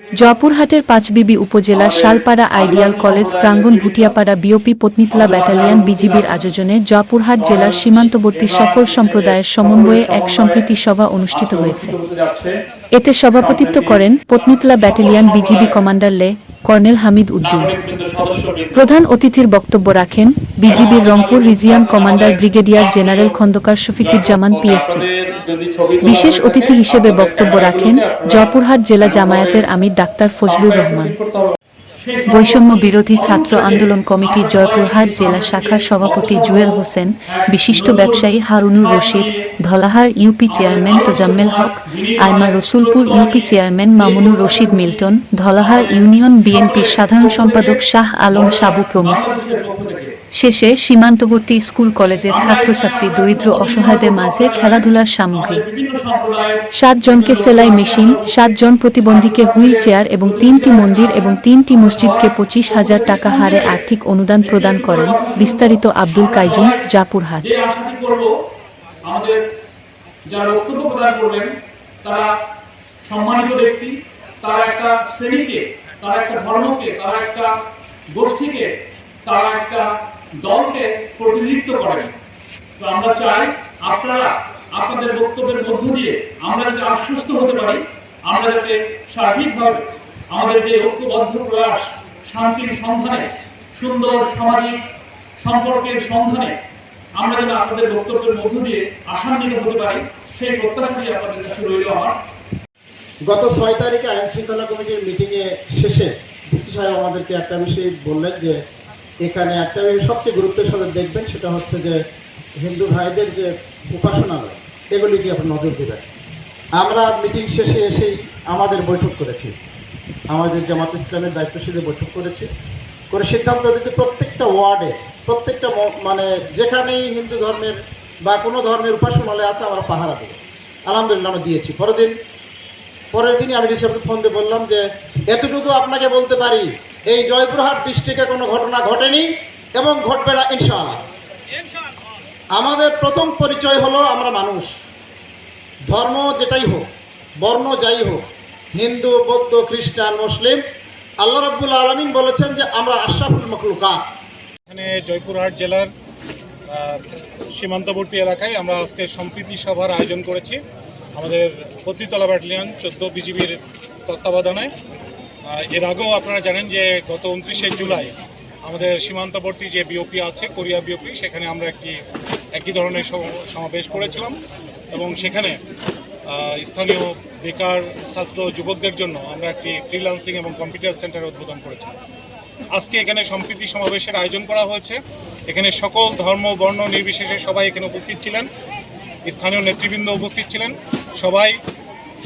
জয়পুরহাটের পাঁচবিবি উপজেলার শালপাড়া ideal college, প্রাঙ্গণ ভুটিয়াপাড়া বিওপি পত্নীতলা ব্যাটালিয়ান বিজিবির আয়োজনে জয়পুরহাট জেলার সীমান্তবর্তী সকল সম্প্রদায়ের সমন্বয়ে এক সম্প্রীতি সভা অনুষ্ঠিত হয়েছে। এতে সভাপতিত্ব করেন পত্নীতলা ব্যাটালিয়ান বিজিবি কমান্ডার লে কর্নেল হামিদ উদ্দিন। প্রধান অতিথির বক্তব্য রাখেন বিজিবির Rangpur region commander brigadier general Khandakar Shafiquzzaman PSC. বিশেষ অতিথি হিসেবে বক্তব্য রাখেন জয়পুরহাট জেলা জামায়াতের আমির ডাক্তার ফজলুর রহমান। বৈষম্য বিরোধী ছাত্র আন্দোলন কমিটি জয়পুরহাট জেলা শাখার সভাপতি জুয়েল হোসেন, বিশিষ্ট ব্যবসায়ী Harunur Rashid, Dhalahar UP chairman Tozammel Haque Aima Rasulpur UP chairman Mamunur Rashid Milton, Dhalahar union বিএনপির সাধারণ সম্পাদক শাহ আলম সাবু প্রমুখ। শেষে সীমান্তবর্তী স্কুল কলেজের ছাত্রছাত্রী দরিদ্র অসহায়দের মাঝে খেলাধুলার সামগ্রী। সাতজনকে সেলাই মেশিন সাতজন প্রতিবন্ধীকে হুইল চেয়ার এবং তিনটি মন্দির এবং তিনটি মসজিদকে পঁচিশ হাজার টাকা হারে আর্থিক অনুদান প্রদান করেন বিস্তারিত আব্দুল কাইজুম, জাপুরহাট। তারা একটা ধর্মকে, তারা একটা গোষ্ঠীকে, তারা একটা দলকে প্রতিনিধিত্ব করেন। তো আমরা চাই আপনারা আপনাদের বক্তব্যের মধ্য দিয়ে আমরা যাতে আশ্বস্ত হতে পারি, আমরা যাতে সার্বিকভাবে আমাদের যে ঐক্যবদ্ধ প্রয়াস, শান্তির সন্ধানে, সুন্দর সামাজিক সম্পর্কের সন্ধানে আমরা যেন আপনাদের বক্তব্যের মধ্য দিয়ে আশান্বিত হতে পারি, সেই প্রত্যাশাটি আপনাদের কাছে রইল আমার। গত ছয় তারিখে আইন শৃঙ্খলা কমিটির মিটিংয়ে শেষে ডিসি সাহেব আমাদেরকে একটা বিষয় বললেন যে এখানে একটা সবচেয়ে গুরুত্বের সাথে দেখবেন, সেটা হচ্ছে যে হিন্দু ভাইদের যে উপাসনালয় এগুলিকে আপনি নজর দেবেন। আমরা মিটিং শেষে এসেই আমাদের বৈঠক করেছি। আমাদের জামাত ইসলামের দায়িত্বশীলদের বৈঠক করেছি। করে সিদ্ধান্ত দিয়েছে প্রত্যেকটা ওয়ার্ডে, প্রত্যেকটা মানে যেখানেই হিন্দু ধর্মের বা কোনো ধর্মের উপাসনালয় আছে, আমরা পাহারা দেবো। আলহামদুলিল্লাহ আমরা দিয়েছি। পরের দিন, পরের দিনই আমি রিসেপ্টে ফোন দিয়ে বললাম যে, এতটুকু আপনাকে বলতে পারি এই জয়পুরহাট ডিস্ট্রিক্টে কোনো ঘটনা ঘটেনি এবং ঘটবে না, ইনশাআল্লাহ। আমাদের প্রথম পরিচয় হলো আমরা মানুষ। ধর্ম যেটাই হোক, বর্ণ যাই হোক, হিন্দু, বৌদ্ধ, খ্রিস্টান, মুসলিম, আল্লাহ রব্বুল আলমিন বলেছেন যে আমরা আশরাফুল মখলুকাত। এখানে জয়পুরহাট জেলার সীমান্তবর্তী এলাকায় আমরা আজকে সম্প্রীতি সভার আয়োজন করেছি। আমাদের পত্নীতলা ব্যাটালিয়ন চোদ্দ বিজিবির তত্ত্বাবধানে। এর আগেও আপনারা জানেন যে গত উনত্রিশে জুলাই আমাদের সীমান্তবর্তী যে বিওপি আছে, কোরিয়া বিওপি, সেখানে আমরা একটি, একই ধরনের সমাবেশ করেছিলাম এবং সেখানে স্থানীয় বেকার ছাত্র যুবকদের জন্য আমরা একটি ফ্রিল্যান্সিং এবং কম্পিউটার সেন্টার উদ্বোধন করেছিলাম। আজকে এখানে সম্প্রীতি সমাবেশের আয়োজন করা হয়েছে। এখানে সকল ধর্ম, বর্ণ নির্বিশেষে সবাই এখানে উপস্থিত ছিলেন। স্থানীয় নেতৃবৃন্দ উপস্থিত ছিলেন। সবাই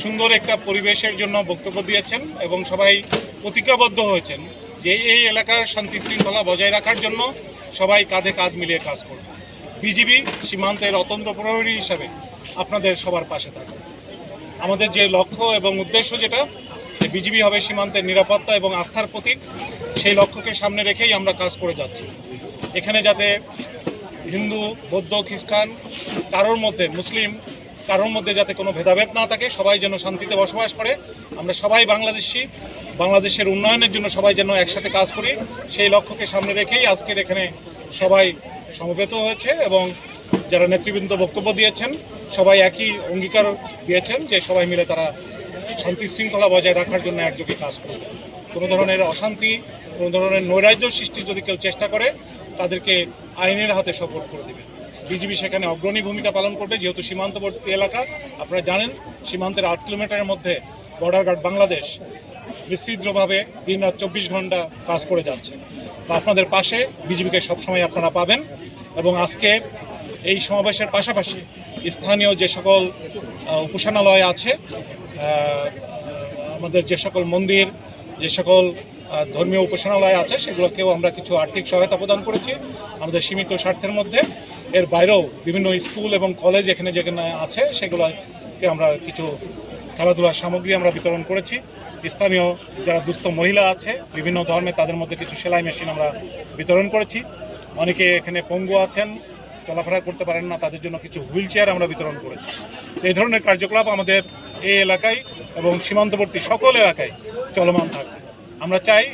সুন্দর একটা পরিবেশের জন্য বক্তব্য দিয়েছেন এবং সবাই প্রতিজ্ঞাবদ্ধ হয়েছেন যে এই এলাকার শান্তি শৃঙ্খলা বজায় রাখার জন্য সবাই কাঁধে কাঁধ মিলিয়ে কাজ করবে বিজিবি সীমান্তের অতন্ত্র প্রহরী হিসাবে আপনাদের সবার পাশে থাকবে আমাদের যে লক্ষ্য এবং উদ্দেশ্য যেটা, যে বিজিবি হবে সীমান্তের নিরাপত্তা এবং আস্থার প্রতীক, সেই লক্ষ্যকে সামনে রেখেই আমরা কাজ করে যাচ্ছি। এখানে যাতে হিন্দু, বৌদ্ধ, খ্রিস্টান, কারোর মধ্যে মুসলিম কারোর মধ্যে যাতে কোনো ভেদাভেদ না থাকে, সবাই যেন শান্তিতে বসবাস করে। আমরা সবাই বাংলাদেশি, বাংলাদেশের উন্নয়নের জন্য সবাই যেন একসাথে কাজ করি। সেই লক্ষ্যকে সামনে রেখেই আজকের এখানে সবাই সমবেত হয়েছে এবং যারা নেতৃবৃন্দ বক্তব্য দিয়েছেন, সবাই একই অঙ্গীকার দিয়েছেন যে সবাই মিলে তারা শান্তি শৃঙ্খলা বজায় রাখার জন্য একযোগে কাজ করবে কোনো ধরনের অশান্তি, কোনো ধরনের নৈরাজ্য সৃষ্টির যদি কেউ চেষ্টা করে, তাদেরকে আইনের হাতে সপোর্ট করে দেবে বিজিবি সেখানে অগ্রণী ভূমিকা পালন করবে, যেহেতু সীমান্তবর্তী এলাকা। আপনারা জানেন, সীমান্তের আট কিলোমিটারের মধ্যে বর্ডার গার্ড বাংলাদেশ বিস্তৃতভাবে দিন রাত চব্বিশ ঘণ্টা কাজ করে যাচ্ছে। তো আপনাদের পাশে বিজিবিকে সবসময় আপনারা পাবেন এবং আজকে এই সমাবেশের পাশাপাশি স্থানীয় যে সকল উপাসনালয় আছে আমাদের যে সকল মন্দির, যে সকল ধর্মীয় উপাসনালয় আছে, সেগুলোকেও আমরা কিছু আর্থিক সহায়তা প্রদান করেছি আমাদের সীমিত স্বার্থের মধ্যে। এর বাইরেও বিভিন্ন স্কুল এবং কলেজ এখানে যেখানে আছে, সেগুলোকে আমরা কিছু খেলাধুলার সামগ্রী আমরা বিতরণ করেছি। স্থানীয় যারা দুস্থ মহিলা আছে, বিভিন্ন ধর্মে তাদের মধ্যে কিছু সেলাই মেশিন আমরা বিতরণ করেছি। অনেকে এখানে পঙ্গু আছেন, চলাফেরা করতে পারেন না, তাদের জন্য কিছু হুইল চেয়ার আমরা বিতরণ করেছি। এই ধরনের কার্যকলাপ আমাদের এই এলাকায় এবং সীমান্তবর্তী সকল এলাকায় চলমান থাকবে। আমরা চাই